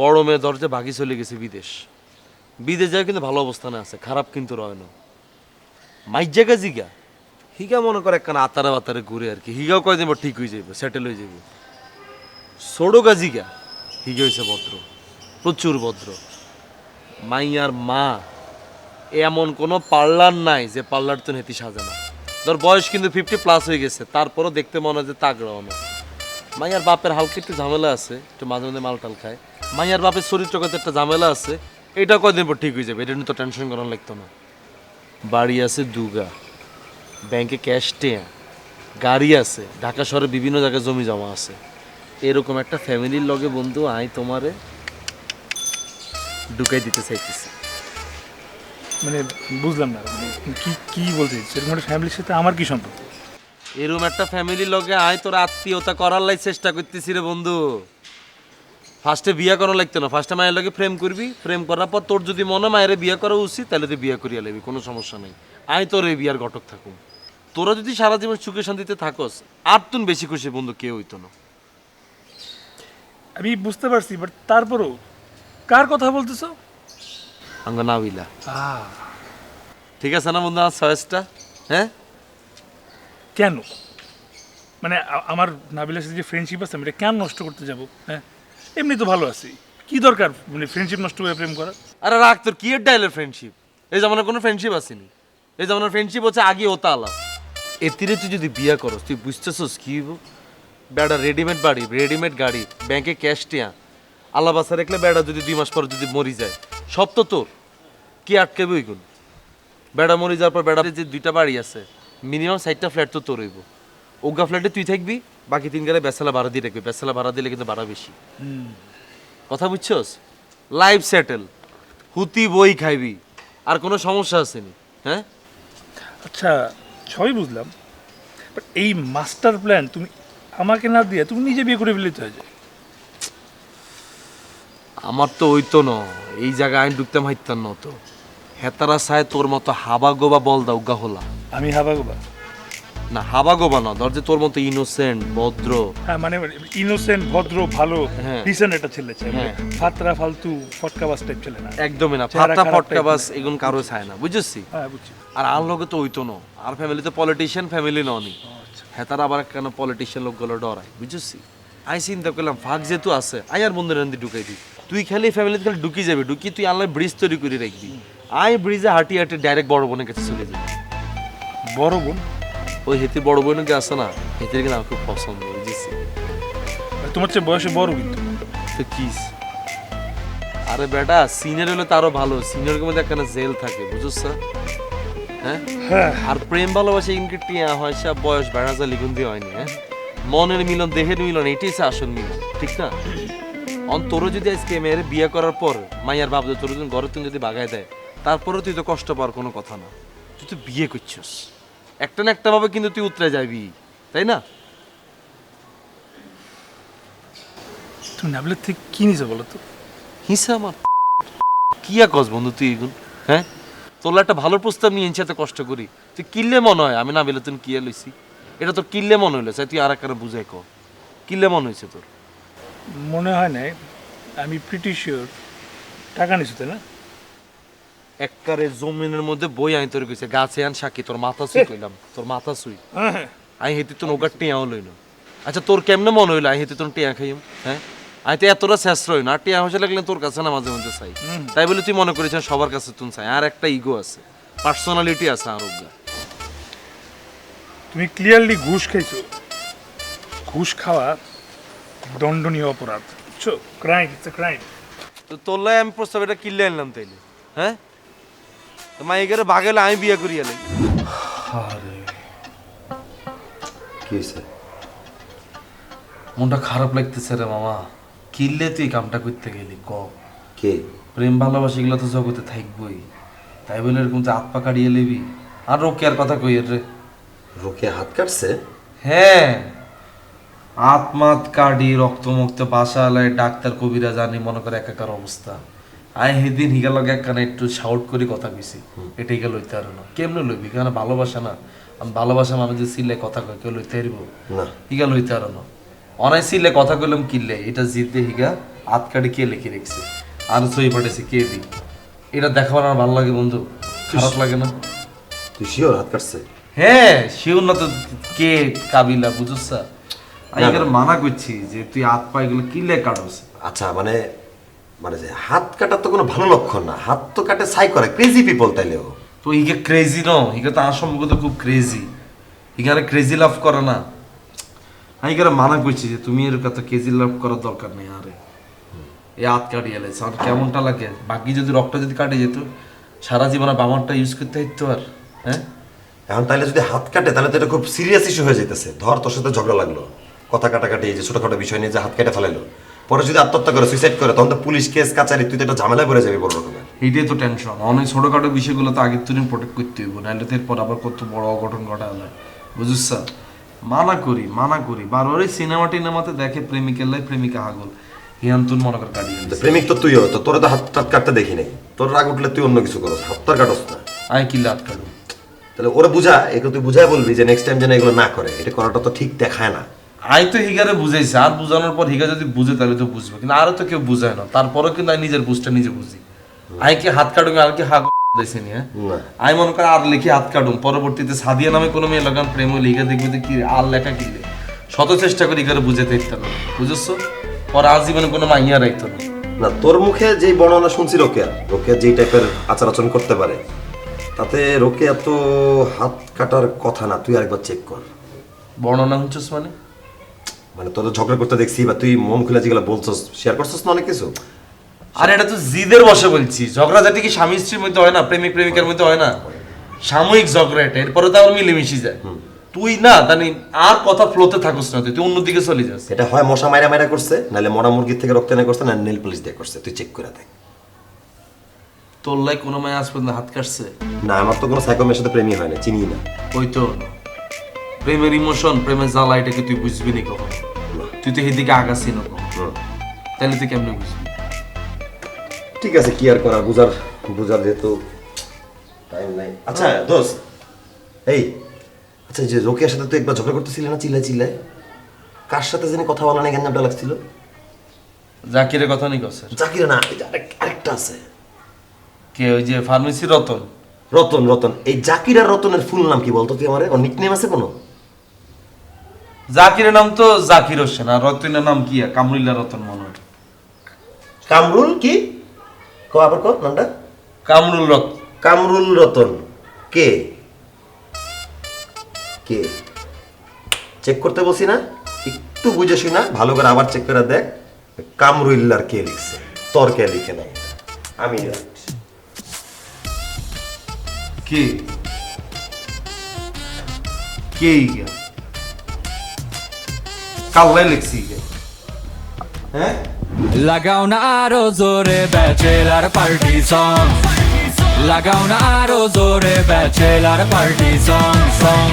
বড় মেয়ে দরজা ভাগি চলে গেছে বিদেশ। বিদেশ যায় কিন্তু ভালো অবস্থানে আছে, খারাপ কিন্তু রয় না। মাইর জায়গা জিগা। হিগা মনে করে একখানা আতারে বাতারে ঘুরে আর কি। হিগাও কয়দিন পর ঠিক হয়ে যাবে সেটেল হয়ে যাবে ছোড়ো গাজিগা হিগে হয়েছে ভদ্র, প্রচুর ভদ্র। মাইয়ার মা, এমন কোনো পার্লার নাই যে পার্লার তো নেতি সাজে না। ধর বয়স কিন্তু ফিফটি প্লাস হয়ে গেছে, তারপরও দেখতে মনে হয় যে তাগড়াও না। মাইয়ার বাপের হালকা একটু ঝামেলা আছে, একটু মাঝে মাঝে মাল টাল খায়। মাইয়ার বাপের চরিত্রগত একটা ঝামেলা আছে। এটা কয়দিন পর ঠিক হয়ে যাবে? এটা নিয়ে তো টেনশন করার লাগতো না। বাড়ি আছে দুগা। ব্যাংকে ক্যাশ টেয়া। গাড়ি আছে। ঢাকা শহরে বিভিন্ন জায়গায় জমি জমা আছে। এরকম একটা ফ্যামিলির লগে বন্ধু আই তোমারে ঢুকাই দিতে চাইতেছি। মানে বুঝলাম না মানে কি কি বলতে চাইছিস এরকম একটা ফ্যামিলির সাথে আমার কি সম্পর্ক? এরকম একটা ফ্যামিলির লগে আয় তোর আত্মীয়তা করার লাই চেষ্টা করতেছি রে বন্ধু। ফার্স্টে বিয়া করা লাগতো না। ফার্স্টে মায়ের লগে প্রেম করবি প্রেম করার পর তোর যদি মনে মায়ের বিয়া করা উচিত তাহলে তুই বিয়া করিয়া লেবি কোনো সমস্যা নেই। আয় তোর এই বিয়ার ঘটক থাকুম। তোরা যদি সারা জীবন সুখে শান্তিতে থাকস আর তুন বেশি খুশি বন্ধু কেউ হইতো না। আমি বুঝতে পারছি বাট তারপরও কার কথা বলতেছো? আঙ্গ নাবিলা। ঠিক আছে না বন্ধু আমার চয়েসটা? হ্যাঁ? কেন? মানে আমার নাবিলার সাথে যে ফ্রেন্ডশিপ আছে আমি এটা কেন নষ্ট করতে যাব? হ্যাঁ? এমনি তো ভালো আছি। কি দরকার? মানে ফ্রেন্ডশিপ নষ্ট করে প্রেম করা? আরে রাখ তোর কি এর ডাইলের ফ্রেন্ডশিপ এই জামানার কোনো ফ্রেন্ডশিপ আসেনি। এই জামানার ফ্রেন্ডশিপ হচ্ছে আগে ওতা আলা এতিরে তুই যদি বিয়ে করস তুই বুঝতেছস কি? বেড়া রেডিমেড বাড়ি রেডিমেড গাড়ি ব্যাংকে ক্যাশ টিয়া। আল্লাহ বাসা রাখলে বেড়া যদি দুই মাস পর যদি মরি যায় সব তো তোর। কি আটকাবে ওইগুলো? বেড়া মরি যাওয়ার পর বেড়া যে দুইটা বাড়ি আছে মিনিমাম সাইডটা ফ্ল্যাট তো তোর হইব। ওগা ফ্ল্যাটে তুই থাকবি বাকি তিন গেলে বেসালা ভাড়া দিয়ে রাখবি। বেসালা ভাড়া দিলে কিন্তু ভাড়া বেশি। কথা বুঝছস? লাইফ সেটেল হুতি বই খাইবি। আর কোনো সমস্যা আসেনি হ্যাঁ? আচ্ছা সবই বুঝলাম। বাট এই মাস্টার প্ল্যান তুমি আমাকে না দিয়ে তুমি নিজে বিয়ে করে ফেলতে হয় যায়। আমার তো ওই তো ন এই জায়গায় আইন ঢুকতাম হাইতাম ন তো। হেতারা সায় তোর মতো হাবা গোবা বল দাও গা হলা। আমি হাবা গোবা? না হাবা গোবা না ধর যে তোর মতো ইনোসেন্ট ভদ্র। হ্যাঁ মানে ইনোসেন্ট ভদ্র ভালো হ্যাঁ। একটা ছেলে চাই মানে হ্যাঁ। ফাতরা ফালতু ফটকাবাস টাইপ ছেলে না। একদমই না বাস এগুন কারও চায় না বুঝছি? হ্যাঁ বুঝছি। আর আর তো না আর ফ্যামিলি তো পলিটিশিয়ান ফ্যামিলি ননি হেতার আবার কেন পলিটিশিয়ান লোকগুলো ডরায় বুঝছি? আই চিন্তা করলাম ফাঁক যেহেতু আছে আই আর বন্ধুরা ঢুকাই দিই। তুই খালি ফ্যামিলিতে খালি ঢুকি যাবি ঢুকি তুই আল্লাহ ব্রিজ তৈরি করে রাখবি। আই ব্রিজে হাঁটি হাঁটি ডাইরেক্ট বড় বোনের কাছে চলে যাবি। বড় বোন? ওই হেতি বড় বোনকে আছে না? হেতির কিন্তু আমার খুব পছন্দ বুঝেছি। তোমার চেয়ে বয়সে বড় কিন্তু। তো কিস আরে বেটা সিনিয়র হলে তারও ভালো। সিনিয়রের মধ্যে একখানা জেল থাকে বুঝছ? হ্যাঁ? হ্যাঁ। আর প্রেম ভালোবাসা ইনকে টিয়া হয় সে বয়স বেড়া যা লিগুন দিয়ে হয়নি হ্যাঁ? মনের মিলন দেহের মিলন এটাই হচ্ছে আসল মিলন ঠিক না? অন তোরও যদি আজকে মেয়ের বিয়ে করার পর মাইয়ার বাপ তোর যদি ঘরে তুমি যদি বাগায় দেয় তারপরেও তুই তো কষ্ট পাওয়ার কোনো কথা না। তুই তো বিয়ে করছিস। একটা না একটা ভাবে কিন্তু তুই উতরে যাবি তাই না? তুমি নাবিলার থেকে কি নিছো বলো তো? হিসা আমার কি আর কস বন্ধু তুই এগুন হ্যাঁ? তোর একটা ভালো প্রস্তাব নিয়ে এনছি এত কষ্ট করি। তুই কিনলে মনে হয় আমি না বেলে তুমি কি লইছি? এটা তোর কিনলে মনে হইল তুই আর একটা বুঝাই ক। কিনলে মনে হয়েছে তোর? মনে হয় না আমি প্রিটি শিওর টাকা নিছো তাই না? এককারে জমিনের মধ্যে বই আনি তোর কইছে গাছে আন সাকি তোর মাথা সুই কইলাম তোর মাথা সুই। আই হেতি তো নৌকার টিয়াও লইল। আচ্ছা তোর কেমনে মনে হইল? আই হেতি তোর টিয়া খাইম হ্যাঁ? আই তো এতটা শেষ রই না টিয়া হসে লাগলে তোর কাছে না মাঝে মধ্যে চাই। তাই বলে তুই মনে করেছিস সবার কাছে তুই চাই। আর একটা ইগো আছে পার্সোনালিটি আছে আর ওগা তুমি ক্লিয়ারলি ঘুষ খাইছো। ঘুষ খাওয়া দণ্ডনীয় অপরাধ। বুঝছ? ক্রাইম ইটস ক্রাইম তো তোর লাই আমি প্রস্তাব এটা কিনলে আনলাম তাইলে হ্যাঁ? তো মা এগারে বাগেলে আমি বিয়ে করি এলাই কি হয়েছে মনটা খারাপ লাগতেছে রে মামা। কিনলে তুই কামটা করতে গেলি ক? কে? প্রেম ভালোবাসা এগুলো তো জগতে থাকবই। তাই বলে এরকম তো হাত পা কাটিয়ে লিবি আর রোকে আর কথা কই রে। রোকে হাত কাটছে? হ্যাঁ। আত্মাত কাটি রক্ত মুক্ত বাসা আলায় ডাক্তার কবিরা জানি মনে করে একাকার অবস্থা। আয় সেদিন হিগা লগে একখানে একটু শাউট করে কথা কইছি এটাই গেল লইতে পারো না। কেমনে লইবি? কারণ ভালোবাসা না। আমি ভালোবাসা মানুষ যে সিলে কথা কয় কেউ লইতে পারিব না। হিগা লইতে পারো না। অনাইসিলে কথা কইলাম কিনলে এটা জিতে হিগা হাত কাটে কে লিখে রেখেছে আর সই পাঠাইছে কে দি? এটা দেখাবার আমার ভালো লাগে বন্ধু। খারাপ লাগে না? তুই শিওর হাত কাটছে? হ্যাঁ শিওর না তো কে কাবিলা বুঝছ আমি। মানা করছি যে তুই হাত পা এগুলো কিনলে কাটস আচ্ছা মানে মানে যে হাত কাটার তো কোনো ভালো লক্ষণ না। হাত তো কাটে সাই করে ক্রেজি পিপল তাইলেও। তো হিগে ক্রেজি ন? হিগে তো আমার সম্পর্কে তো খুব ক্রেজি হিগারে ক্রেজি লাভ করে না। আমি এখানে মানা করছি যে তুমি এরকম কথা ক্রেজি লাভ করার দরকার নেই আরে। এই হাত কাটিয়ে এলেছে আর কেমনটা লাগে? বাকি যদি রক্ত যদি কাটে যেত সারা জীবনে বামারটা ইউজ করতে হইতো আর হ্যাঁ? এখন তাইলে যদি হাত কাটে তাহলে তো এটা খুব সিরিয়াস ইস্যু হয়ে যেতেছে ধর তোর সাথে ঝগড়া লাগল। কথা কাটাকাটি এই যে ছোটখাটো বিষয় নিয়ে যে হাত কেটে ফেলাইলো। পরে যদি আত্মহত্যা করে সুইসাইড করে তখন তো পুলিশ কেস কাচারি তুই তো একটা ঝামেলায় পড়ে যাবি বড় রকমের। এইটাই তো টেনশন অনেক ছোটখাটো বিষয়গুলো তো আগের তুলে প্রোটেক্ট করতে হইব নাহলে তো এরপর আবার কত বড় অঘটন ঘটা হলে বুঝিস স্যার মানা করি মানা করি। বারবার এই সিনেমা টিনেমাতে দেখে প্রেমিকের লাই প্রেমিকা হাগল। হিয়ান্তুন মনে কর কাটিয়ে তো প্রেমিক তো তুইও তো তোরা তো হাত টাত কাটতে দেখি নাই। তোর রাগ উঠলে তুই অন্য কিছু করস হাত তার কাটস না। আয় কি লাত কাটু তাহলে ওরা বুঝা এগুলো তুই বুঝাই বলবি যে নেক্সট টাইম যেন এগুলো না করে এটা করাটা তো ঠিক দেখায় না। আই তো হিগারে বুঝাইছে। আর বুঝানোর পর হিগা যদি বুঝে তাহলে তো বুঝবে। কিন্তু আরও তো কেউ বুঝায় না। তারপরেও কিন্তু আমি নিজের বুঝটা নিজে বুঝি। আই কি হাত কাটুম আর কি হাগ দিয়েছি নি হ্যাঁ? আমি মনে করি আর লিখে হাত কাটুম। পরবর্তীতে সাদিয়া নামে কোনো মেয়ে লাগান প্রেম লিখে দেখবে যে কি আর লেখা কিনলে শত চেষ্টা করি এখানে বুঝাতে ইত্যা না বুঝেছ? পরে আর জীবনে কোনো মাইয়া রাখতো না। না তোর মুখে যেই বর্ণনা শুনছি রোকেয়া রোকেয়া যেই টাইপের আচার আচরণ করতে পারে তাতে রোকেয়া তো হাত কাটার কথা না তুই আরেকবার চেক কর। বর্ণনা হচ্ছিস মানে? মানে তোর ঝগড়া করতে দেখছি বা তুই মন খুলে যেগুলো বলছস শেয়ার করছস না অনেক কিছু? আর এটা তো জিদের বসে বলছি। ঝগড়াঝাটি কি স্বামী স্ত্রীর মধ্যে হয় না? প্রেমিক প্রেমিকার মধ্যে হয় না? সাময়িক ঝগড়া এটা এরপরে তো আবার মিলেমিশে যায়। তুই না জানি আর কথা ফ্লোতে থাকস না তুই অন্যদিকে চলে যাস। এটা হয় মশা মাইরা মাইরা করছে নাহলে মরা মুরগির থেকে রক্ত এনে করছে না নেল পুলিশ দিয়ে করছে। তুই চেক করে দেখ। তোর লাই কোনো মায় আজ পর্যন্ত হাত কাটছে? না আমার তো কোনো সাইকোমের সাথে প্রেমই হয় না চিনি না। ওই তো। প্রেমের ইমোশন প্রেমের জ্বালা এটাকে তুই বুঝবি নি কখন? তুই তো এদিকে আগাছি না কখন? তাহলে তুই কেমনে বুঝবি? ঠিক আছে কি আর করা বুঝার বুঝার যেহেতু টাইম নাই। আচ্ছা দোস্ত এই আচ্ছা যে সাথে তুই একবার ঝগড়া করতেছিলি না চিল্লায় চিল্লায়? কার সাথে জানি কথা বলা নাই গ্যাঞ্জামটা লাগছিল? জাকিরের কথা নেই কসের? জাকির না এই যে আরেক- আরেকটা আছে। কে ওই যে ফার্মেসি রতন? রতন রতন। এই জাকির আর রতনের ফুল নাম কি বলতো তুই আমার? ওর নিকনেম আছে কোনো? জাকিরের নাম তো জাকির হোসেন আর রতনের নাম কি? কামরুল্লাহ রতন মনে হয়। কামরুল কি? ক আবার ক নামটা। কামরুল রত কামরুল রতন। কে? কে? চেক করতে বলছি না? একটু বুঝে শুনা ভালো করে আবার চেক করে দেখ। কামরুল্লার কে লিখছে? তোর কে লিখে নাই? আমি কে? কে ইগা কাল্লাই লিখছি হ্যাঁ? লাগাও না আরও জোরে ব্যাচেলার পার্টি সং লাগাও না আরও জোরে ব্যাচেলার পার্টি সং সং